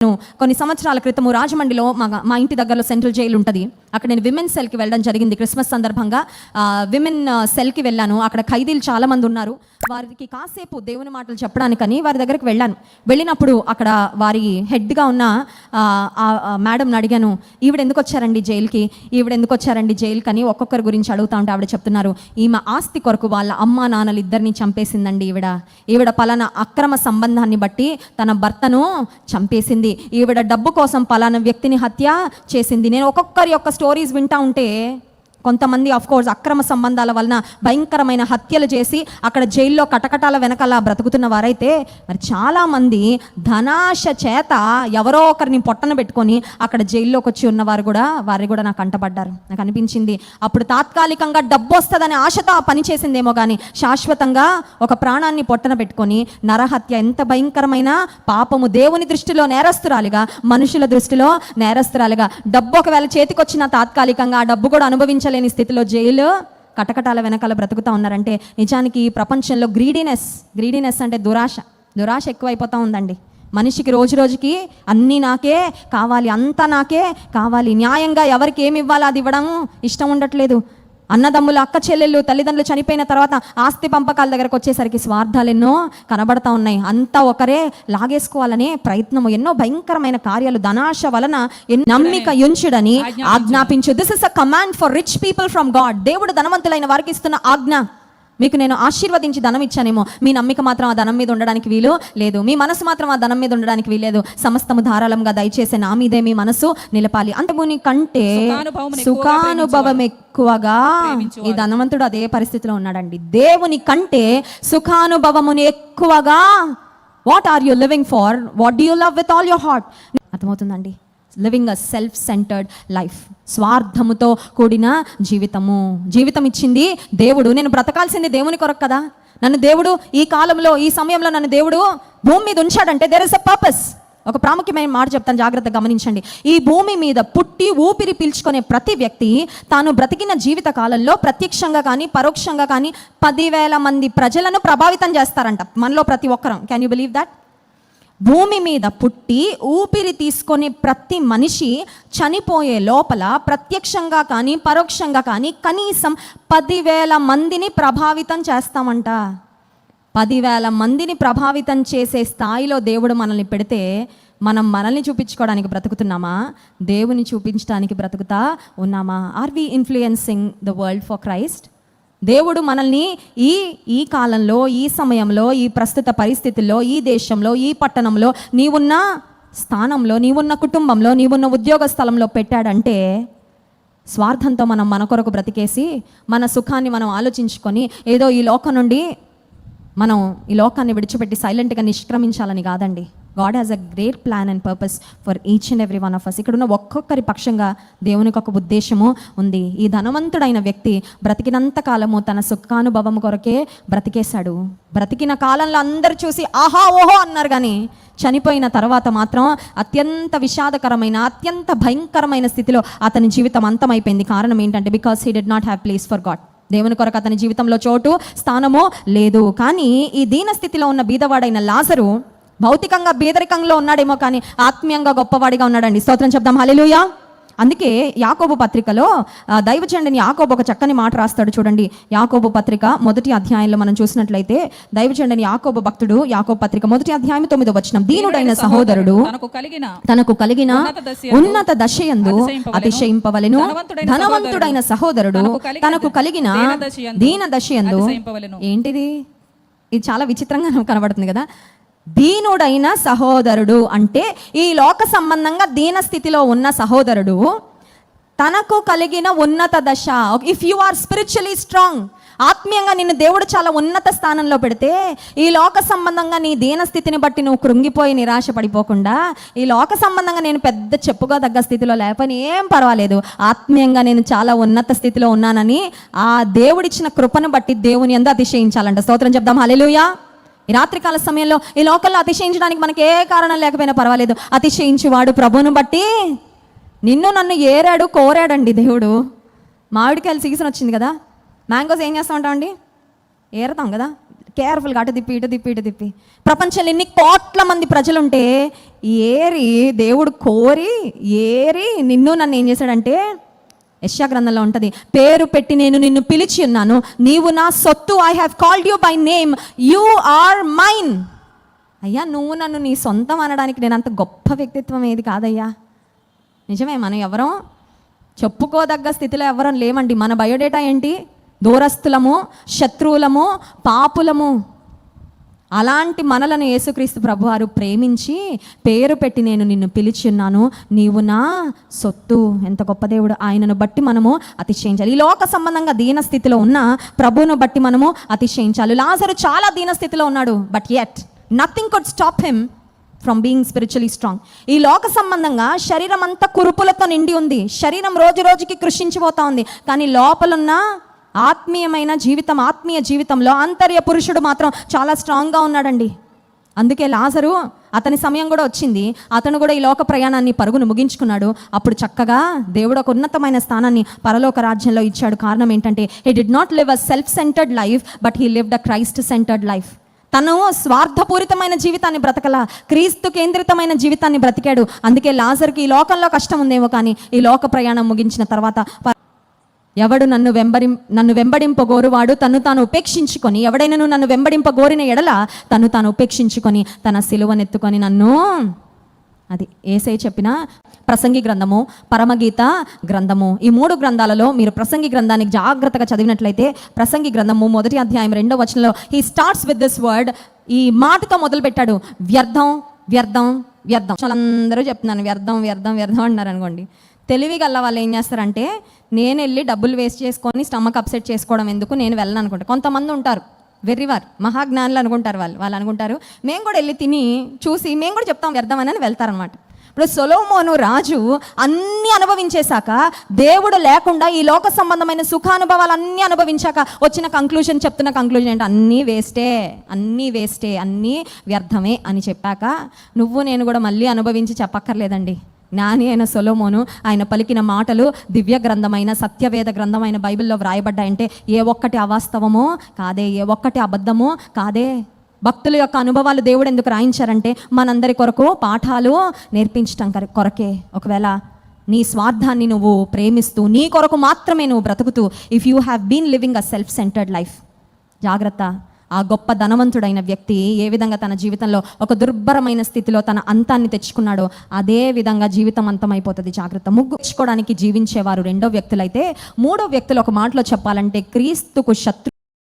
నేను కొన్ని సంవత్సరాల క్రితము రాజమండ్రిలో మా మా ఇంటి దగ్గరలో సెంట్రల్ జైలు ఉంటుంది అక్కడ నేను విమెన్ సెల్కి వెళ్ళడం జరిగింది క్రిస్మస్ సందర్భంగా. విమెన్ సెల్కి వెళ్ళాను. అక్కడ ఖైదీలు చాలా మంది ఉన్నారు. వారికి కాసేపు దేవుని మాటలు చెప్పడానికని వారి దగ్గరికి వెళ్ళాను. వెళ్ళినప్పుడు అక్కడ వారి హెడ్గా ఉన్న మేడంని అడిగాను ఈవిడ ఎందుకు వచ్చారండి జైలుకి? ఈవిడ ఎందుకు వచ్చారండి జైలుకి అని ఒక్కొక్కరి గురించి అడుగుతా ఉంటే ఆవిడ చెప్తున్నారు ఈమె ఆస్తి కొరకు వాళ్ళ అమ్మ నాన్నలు ఇద్దరిని చంపేసిందండి ఈవిడ. ఈవిడ పలానా అక్రమ సంబంధాన్ని బట్టి తన భర్తను చంపేసింది. ఈవిడ డబ్బు కోసం పలానా వ్యక్తిని హత్య చేసింది. నేను ఒక్కొక్కరి యొక్క స్టోరీస్ వింటా ఉంటే కొంతమంది అఫ్ కోర్స్ అక్రమ సంబంధాల వలన భయంకరమైన హత్యలు చేసి అక్కడ జైల్లో కటకటాల వెనకాల బ్రతుకుతున్న వారైతే మరి చాలామంది ధనాశ చేత ఎవరో ఒకరిని పొట్టన పెట్టుకొని అక్కడ జైల్లోకి వచ్చి ఉన్నవారు కూడా వారు కూడా నాకు కంటపడ్డారు నాకు అనిపించింది అప్పుడు తాత్కాలికంగా డబ్బు వస్తుందనే ఆశతో ఆ పని చేసిందేమో కానీ శాశ్వతంగా ఒక ప్రాణాన్ని పొట్టన పెట్టుకొని నరహత్య ఎంత భయంకరమైన పాపము దేవుని దృష్టిలో నేరస్తురాలిగా మనుషుల దృష్టిలో నేరస్తురాలిగా డబ్బు ఒకవేళ చేతికొచ్చిన తాత్కాలికంగా ఆ డబ్బు కూడా అనుభవించలేని స్థితిలో జైలు కటకటాల వెనకాల బ్రతుకుతా ఉన్నారంటే నిజానికి ఈ ప్రపంచంలో గ్రీడీనెస్ గ్రీడీనెస్ అంటే దురాశ. దురాశ ఎక్కువైపోతా ఉందండి. మనిషికి రోజు రోజుకి అన్నీ నాకే కావాలి అంతా నాకే కావాలి. న్యాయంగా ఎవరికి ఏమి ఇవ్వాలో అది ఇవ్వడం ఇష్టం ఉండట్లేదు. అన్నదమ్ములు అక్క చెల్లెళ్ళు తల్లిదండ్రులు చనిపోయిన తర్వాత ఆస్తి పంపకాల దగ్గరకు వచ్చేసరికి స్వార్థాలు ఎన్నో కనబడతా ఉన్నాయి. అంతా ఒకరే లాగేసుకోవాలనే ప్రయత్నము. ఎన్నో భయంకరమైన కార్యాలు ధనాశ వలన నమ్మిక యుంచుడని ఆజ్ఞాపించు. This is a command for rich people from God దేవుడు ధనవంతులైన వారికి ఇస్తున్న ఆజ్ఞ. మీకు నేను ఆశీర్వదించి ధనం ఇచ్చానేమో. మీ నమ్మిక మాత్రం ఆ ధనం మీద ఉండడానికి వీలు లేదు. మీ మనసు మాత్రం ఆ ధనం మీద ఉండడానికి వీలేదు సమస్తము ధారాళంగా దయచేసి నా మీదే మీ మనసు నిలపాలి. అంతముని కంటే సుఖానుభవం ఎక్కువగా ఈ ధనవంతుడు అదే పరిస్థితిలో ఉన్నాడండి. దేవుని కంటే సుఖానుభవముని ఎక్కువగా what are you living for what do you love with all your heart అర్థమవుతుందండి? Living a self centered life స్వార్థముతో కూడిన జీవితము. జీవితం ఇచ్చింది దేవుడు. నేను బ్రతకాల్సింది దేవుని కొరకు కదా. నన్ను దేవుడు ఈ కాలంలో ఈ సమయంలో నన్ను దేవుడు భూమి మీద ఉంచాడంటే దేర్ ఇస్ అ పర్పస్ ఒక ప్రాముఖ్యమైన మాట చెప్తాను జాగ్రత్తగా గమనించండి. ఈ భూమి మీద పుట్టి ఊపిరి పీల్చుకునే ప్రతి వ్యక్తి తాను బ్రతికిన జీవిత కాలంలో ప్రత్యక్షంగా కానీ పరోక్షంగా కానీ పదివేల మంది ప్రజలను ప్రభావితం చేస్తారంట మనలో ప్రతి ఒక్కరం. క్యాన్ యూ బిలీవ్ దట్ భూమి మీద పుట్టి ఊపిరి తీసుకొని ప్రతి మనిషి చనిపోయే లోపల ప్రత్యక్షంగా కానీ పరోక్షంగా కానీ కనీసం పదివేల మందిని ప్రభావితం చేస్తామంట. పదివేల మందిని ప్రభావితం చేసే స్థాయిలో దేవుడు మనల్ని పెడితే మనం మనల్ని చూపించుకోవడానికి బ్రతుకుతున్నామా? దేవుని చూపించడానికి బ్రతుకుతా ఉన్నామా? Are we influencing the world for Christ దేవుడు మనల్ని ఈ ఈ కాలంలో ఈ సమయంలో ఈ ప్రస్తుత పరిస్థితుల్లో ఈ దేశంలో ఈ పట్టణంలో నీవున్న స్థానంలో నీవున్న కుటుంబంలో నీవున్న ఉద్యోగ స్థలంలో పెట్టాడంటే స్వార్థంతో మనం మన కొరకు బ్రతికేసి మన సుఖాన్ని మనం ఆలోచించుకొని ఏదో ఈ లోకం నుండి మనం ఈ లోకాన్ని విడిచిపెట్టి సైలెంట్గా నిష్క్రమించాలని కాదండి. God has a great plan and purpose for each and every one of us ఇక్కడ ఉన్న ఒక్కొక్కరి పక్షంగా దేవునికి ఒక ఉద్దేశము ఉంది. ఈ ధనవంతుడైన వ్యక్తి బ్రతికినంత కాలము తన సుఖానుభవం కొరకే బ్రతికేశాడు. బ్రతికిన కాలంలో అందరు చూసి ఆహా ఓహో అన్నారు కానీ చనిపోయిన తర్వాత మాత్రం అత్యంత విషాదకరమైన అత్యంత భయంకరమైన స్థితిలో అతని జీవితం అంతమైపోయింది. కారణం ఏంటంటే because he dead not have place for God దేవుని కొరకు అతని జీవితంలో చోటు స్థానము లేదు. కానీ ఈ దీన స్థితిలో ఉన్న బీదవాడైన లాజరు భౌతికంగా బీదరికంలో ఉన్నాడేమో కానీ ఆత్మీయంగా గొప్పవాడిగా ఉన్నాడండి. స్తోత్రం చెప్దాం. హల్లెలూయా. అందుకే యాకోబు పత్రికలో దైవచండిని యాకోబు ఒక చక్కని మాట రాస్తాడు చూడండి. యాకోబు పత్రిక మొదటి అధ్యాయంలో మనం చూసినట్లయితే దైవచండిని యాకోబు భక్తుడు యాకోబు పత్రిక మొదటి అధ్యాయం తొమ్మిదో వచనం. దీనుడైన సహోదరుడు తనకు కలిగిన ఉన్నత దశయందు అతిశయింపవలెను. ధనవంతుడైన సహోదరుడు తనకు కలిగిన దీన దశయందు. ఏంటిది? ఇది చాలా విచిత్రంగా కనబడుతుంది కదా. దీనుడైన సహోదరుడు అంటే ఈ లోక సంబంధంగా దీన స్థితిలో ఉన్న సహోదరుడు తనకు కలిగిన ఉన్నత దశ. If you are spiritually strong ఆత్మీయంగా నిన్ను దేవుడు చాలా ఉన్నత స్థానంలో పెడితే ఈ లోక సంబంధంగా నీ దీన స్థితిని బట్టి నువ్వు కృంగిపోయి నిరాశ పడిపోకుండా ఈ లోక సంబంధంగా నేను పెద్ద చెప్పుకోదగ్గ స్థితిలో లేకపోయినా ఏం పర్వాలేదు. ఆత్మీయంగా నేను చాలా ఉన్నత స్థితిలో ఉన్నానని ఆ దేవుడిచ్చిన కృపను బట్టి దేవుని ఎందు అతిశయించాలంట. స్తోత్రం చెప్దాం. హలెలుయా ఈ రాత్రికాల సమయంలో ఈ లోకల్లో అతిశయించడానికి మనకి ఏ కారణం లేకపోయినా పర్వాలేదు. అతిశయించేవాడు ప్రభువును బట్టి నిన్ను నన్ను ఏరాడు కోరాడండి దేవుడు. మామిడికాయలు సీజన్ వచ్చింది కదా. మ్యాంగోస్ ఏం చేస్తూ ఉంటామండి ఏరుతాం కదా. కేర్ఫుల్గా అటు తిప్పి ఇటు తిప్పి ఇటు తిప్పి. ప్రపంచంలో ఎన్ని కోట్ల మంది ప్రజలుంటే ఏరి దేవుడు కోరి ఏరి నిన్ను నన్ను ఏం చేశాడంటే యశ్యా గ్రంథంలో ఉంటుంది పేరు పెట్టి నేను నిన్ను పిలిచి ఉన్నాను. నీవు నా సొత్తు I have called you by name you are mine అయ్యా నువ్వు నన్ను నీ సొంతం అనడానికి నేను అంత గొప్ప వ్యక్తిత్వం ఏది కాదయ్యా? నిజమే మనం ఎవరో చెప్పుకోదగ్గ స్థితిలో ఎవరం లేమండి. మన బయోడేటా ఏంటి? దూరస్తులము శత్రువులము పాపులము. అలాంటి మనలను యేసుక్రీస్తు ప్రభువారు ప్రేమించి పేరు పెట్టి నేను నిన్ను పిలిచి ఉన్నాను. నీవు నా సొత్తు. ఎంత గొప్ప దేవుడు. ఆయనను బట్టి మనము అతిశయించాలి. ఈ లోక సంబంధంగా దీన స్థితిలో ఉన్న ప్రభువును బట్టి మనము అతిశయించాలి. లాజరు చాలా దీన స్థితిలో ఉన్నాడు but at nothing could stop him from being spiritually strong ఈ లోక సంబంధంగా శరీరం అంతా కురుపులతో నిండి ఉంది. శరీరం రోజు రోజుకి కృషించిపోతా ఉంది. కానీ లోపలున్న ఆత్మీయమైన జీవితం ఆత్మీయ జీవితంలో అంతర్య పురుషుడు మాత్రం చాలా స్ట్రాంగ్గా ఉన్నాడండి. అందుకే లాజరు అతని సమయం కూడా వచ్చింది. అతను కూడా ఈ లోక ప్రయాణాన్ని పరుగును ముగించుకున్నాడు. అప్పుడు చక్కగా దేవుడు ఒక ఉన్నతమైన స్థానాన్ని పరలోక రాజ్యంలో ఇచ్చాడు. కారణం ఏంటంటే he did not live a self centered life but he lived a Christ centered life తను స్వార్థపూరితమైన జీవితాన్ని బ్రతకల క్రీస్తు కేంద్రితమైన జీవితాన్ని బ్రతికాడు. అందుకే లాజర్కి ఈ లోకంలో కష్టం ఉందేమో కానీ ఈ లోక ప్రయాణం ముగించిన తర్వాత ఎవడు నన్ను వెంబడి నన్ను వెంబడింపగోరువాడు తను తాను ఉపేక్షించుకొని ఎవడైనా నన్ను వెంబడింపగోరిన ఎడల తను తాను ఉపేక్షించుకొని తన సిలువనెత్తుకొని నన్ను. అది ఏసై చెప్పిన ప్రసంగి గ్రంథము పరమగీత గ్రంథము. ఈ మూడు గ్రంథాలలో మీరు ప్రసంగి గ్రంథానికి జాగ్రత్తగా చదివినట్లయితే ప్రసంగి గ్రంథము మొదటి అధ్యాయం రెండో వచనంలో he starts with this word ఈ మాటతో మొదలు పెట్టాడు. వ్యర్థం వ్యర్థం వ్యర్థం. చాలా అందరూ చెప్తున్నాను వ్యర్థం వ్యర్థం వ్యర్థం అంటున్నారు అనుకోండి. తెలివి గల్ల వాళ్ళు ఏం చేస్తారంటే నేను వెళ్ళి డబ్బులు వేస్ట్ చేసుకొని స్టమక్ అప్సెట్ చేసుకోవడం ఎందుకు నేను వెళ్ళను అనుకుంటా. కొంతమంది ఉంటారు వెర్రివారు మహాజ్ఞానులు అనుకుంటారు వాళ్ళు వాళ్ళు అనుకుంటారు మేము కూడా వెళ్ళి తిని చూసి మేము కూడా చెప్తాం వ్యర్థమని అని వెళ్తారనమాట ఇప్పుడు సొలోమోను రాజు అన్నీ అనుభవించేశాక దేవుడు లేకుండా ఈ లోక సంబంధమైన సుఖానుభవాలు అన్నీ అనుభవించాక వచ్చిన కంక్లూజన్ చెప్తున్న కంక్లూజన్ ఏంటి? అన్నీ వేస్టే అన్నీ వేస్టే అన్నీ వ్యర్థమే అని చెప్పాక నువ్వు నేను కూడా మళ్ళీ అనుభవించి చెప్పక్కర్లేదండి. జ్ఞాని అయిన సొలోమోను ఆయన పలికిన మాటలు దివ్య గ్రంథమైన సత్యవేద గ్రంథమైన బైబిల్లో వ్రాయబడ్డాయంటే ఏ ఒక్కటి అవాస్తవమో కాదే ఏ ఒక్కటి అబద్ధమో కాదే. భక్తుల యొక్క అనుభవాలు దేవుడు ఎందుకు రాయించారంటే మనందరి కొరకు పాఠాలు నేర్పించటం కొరకే. ఒకవేళ నీ స్వార్థాన్ని నువ్వు ప్రేమిస్తూ నీ కొరకు మాత్రమే నువ్వు బ్రతుకుతూ if you have been living a self centered life జాగ్రత్త. ఆ గొప్ప ధనవంతుడైన వ్యక్తి ఏ విధంగా తన జీవితంలో ఒక దుర్భరమైన స్థితిలో తన అంతాన్ని తెచ్చుకున్నాడో అదే విధంగా జీవితం అంతమైపోతుంది. జాగ్రత్త. ముగ్గు తెచ్చుకోవడానికి జీవించేవారు రెండో వ్యక్తులైతే మూడో వ్యక్తులు ఒక మాటలో చెప్పాలంటే క్రీస్తుకు శత్రు